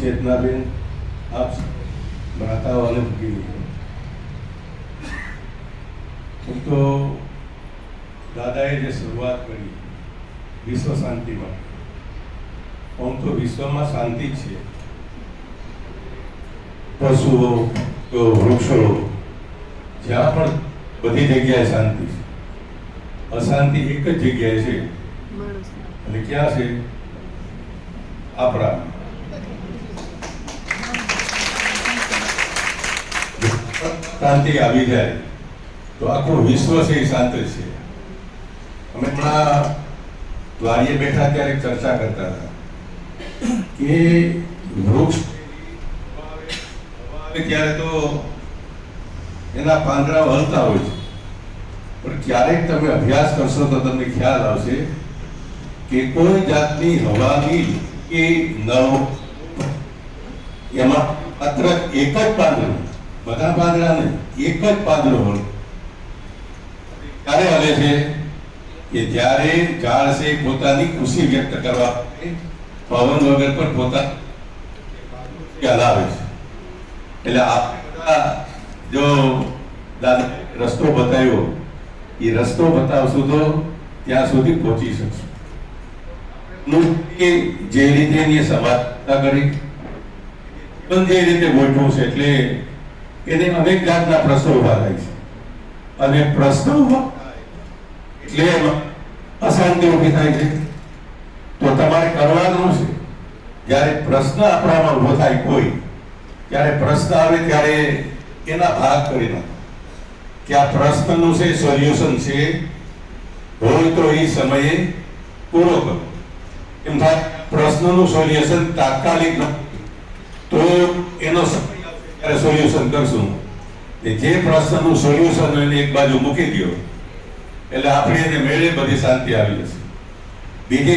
ચેતનાબેન આપ ભ્રાતાઓને ભગીની હું તો દાદાએ જે શરૂઆત કરી વિશ્વ શાંતિમાં આમ તો વિશ્વમાં શાંતિ છે. પશુઓ તો વૃક્ષો જ્યાં પણ બધી જગ્યાએ શાંતિ છે. અશાંતિ એક જ જગ્યાએ છે. અને ક્યાં છે? આપણા શાંતિ આવી જાય, તો આખું વિશ્વ છે એ શાંત છે. અમે હમણાં દ્વારીએ બેઠા ત્યારે ચર્ચા કરતા હતા કે વૃક્ષ ત્યારે તો એના પાંદડા હલતા હોય છે. પણ ક્યારેક તમે અભ્યાસ કરશો તો તમને ખ્યાલ આવશે કે કોઈ જાતની હવાની કે નવ એમાં માત્ર એક જ પાંદડું. બધા પાંદડા નહીં એક જ પાંદડો હોય ક્યારે હલે છે કે જ્યારે ઝાડ પોતાની ખુશી વ્યક્ત કરવા, પવન વગર પણ પોતા હલાવે છે. એટલે આપણે જો રસ્તો બતાવ્યો, એ રસ્તો બતાવશું તો ત્યાં સુધી પહોંચી શકશું. જે રીતે એની સમાજતા કરી પણ જે રીતે ગોઠવું છે, એટલે એને અનેક જાતના પ્રશ્નો ઊભા થાય છે. અને પ્રશ્નો ઊભા એટલે અશાંતિ ઊભી થાય છે. તો તમારે કરવાનું છે, જ્યારે પ્રશ્ન આપણામાં ઊભો થાય કોઈ ત્યારે પ્રશ્ન આવે ત્યારે એના ભાગ કરી નાખો. કે આ પ્રશ્નનું છે, સોલ્યુશન છે, હોય તો એ સમયે પૂરો કરો. એમ થાય, પ્રશ્નનું સોલ્યુશન તાત્કાલિક નથી તો એનો સમય સોલ્યુશન કરશું જે પ્રશ્નનું સોલ્યુશન એને એક બાજુ મૂકી દો એટલે આપણે એને મેળે બધી શાંતિ આવી જશે. બીજી